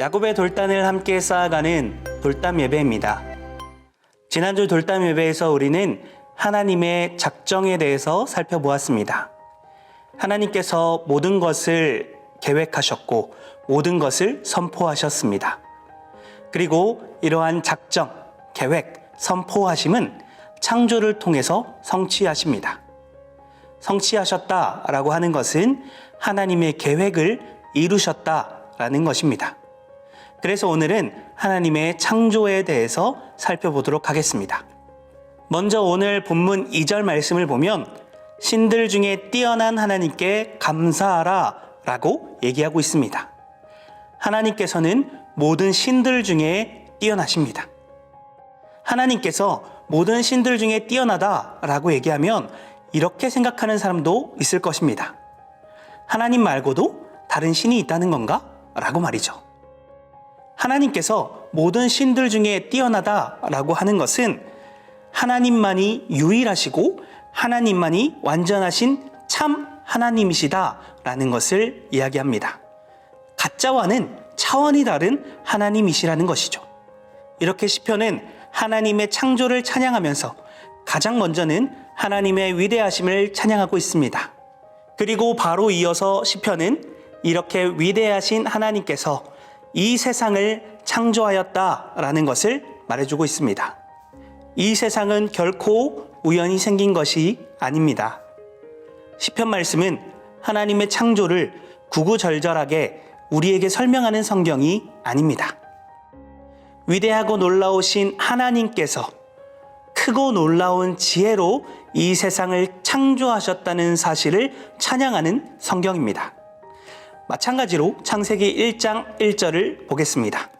야곱의 돌단을 함께 쌓아가는 돌담 예배입니다. 지난주 돌담 예배에서 우리는 하나님의 작정에 대해서 살펴보았습니다. 하나님께서 모든 것을 계획하셨고 모든 것을 선포하셨습니다. 그리고 이러한 작정, 계획, 선포하심은 창조를 통해서 성취하십니다. 성취하셨다라고 하는 것은 하나님의 계획을 이루셨다라는 것입니다. 그래서 오늘은 하나님의 창조에 대해서 살펴보도록 하겠습니다. 먼저 오늘 본문 2절 말씀을 보면 신들 중에 뛰어난 하나님께 감사하라 라고 얘기하고 있습니다. 하나님께서는 모든 신들 중에 뛰어나십니다. 하나님께서 모든 신들 중에 뛰어나다 라고 얘기하면 이렇게 생각하는 사람도 있을 것입니다. 하나님 말고도 다른 신이 있다는 건가? 라고 말이죠. 하나님께서 모든 신들 중에 뛰어나다 라고 하는 것은 하나님만이 유일하시고 하나님만이 완전하신 참 하나님이시다 라는 것을 이야기합니다. 가짜와는 차원이 다른 하나님이시라는 것이죠. 이렇게 시편은 하나님의 창조를 찬양하면서 가장 먼저는 하나님의 위대하심을 찬양하고 있습니다. 그리고 바로 이어서 시편은 이렇게 위대하신 하나님께서 이 세상을 창조하였다라는 것을 말해주고 있습니다. 이 세상은 결코 우연히 생긴 것이 아닙니다. 시편 말씀은 하나님의 창조를 구구절절하게 우리에게 설명하는 성경이 아닙니다. 위대하고 놀라우신 하나님께서 크고 놀라운 지혜로 이 세상을 창조하셨다는 사실을 찬양하는 성경입니다. 마찬가지로 창세기 1장 1절을 보겠습니다.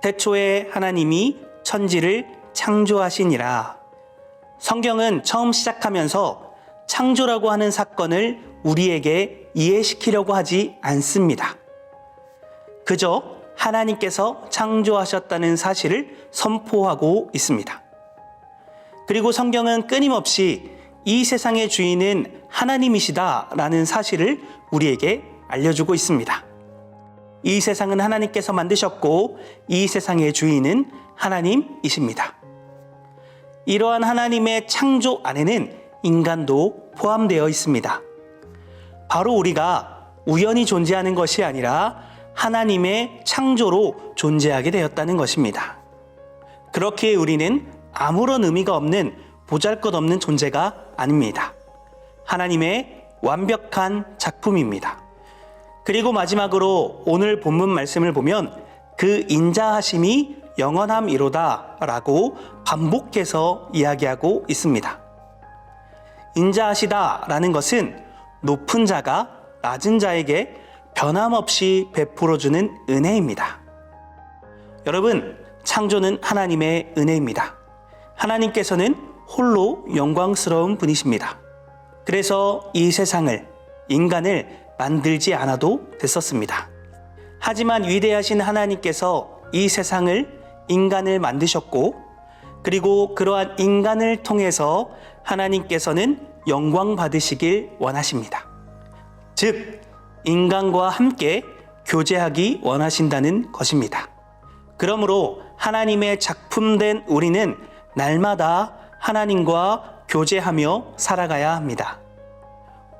태초에 하나님이 천지를 창조하시니라. 성경은 처음 시작하면서 창조라고 하는 사건을 우리에게 이해시키려고 하지 않습니다. 그저 하나님께서 창조하셨다는 사실을 선포하고 있습니다. 그리고 성경은 끊임없이 이 세상의 주인은 하나님이시다라는 사실을 우리에게 알려주고 있습니다. 이 세상은 하나님께서 만드셨고 이 세상의 주인은 하나님이십니다. 이러한 하나님의 창조 안에는 인간도 포함되어 있습니다. 바로 우리가 우연히 존재하는 것이 아니라 하나님의 창조로 존재하게 되었다는 것입니다. 그렇기에 우리는 아무런 의미가 없는 보잘 것 없는 존재가 아닙니다. 하나님의 완벽한 작품입니다. 그리고 마지막으로 오늘 본문 말씀을 보면 그 인자하심이 영원함이로다 라고 반복해서 이야기하고 있습니다. 인자하시다 라는 것은 높은 자가 낮은 자에게 변함없이 베풀어주는 은혜입니다. 여러분, 창조는 하나님의 은혜입니다. 하나님께서는 홀로 영광스러운 분이십니다. 그래서 이 세상을, 인간을 만들지 않아도 됐었습니다. 하지만 위대하신 하나님께서 이 세상을, 인간을 만드셨고, 그리고 그러한 인간을 통해서 하나님께서는 영광 받으시길 원하십니다. 즉, 인간과 함께 교제하기 원하신다는 것입니다. 그러므로 하나님의 작품된 우리는 날마다 하나님과 교제하며 살아가야 합니다.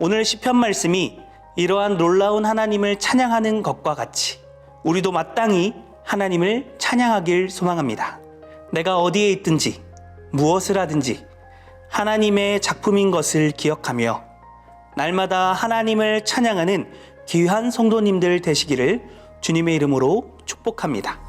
오늘 시편 말씀이 이러한 놀라운 하나님을 찬양하는 것과 같이 우리도 마땅히 하나님을 찬양하길 소망합니다. 내가 어디에 있든지 무엇을 하든지 하나님의 작품인 것을 기억하며 날마다 하나님을 찬양하는 귀한 성도님들 되시기를 주님의 이름으로 축복합니다.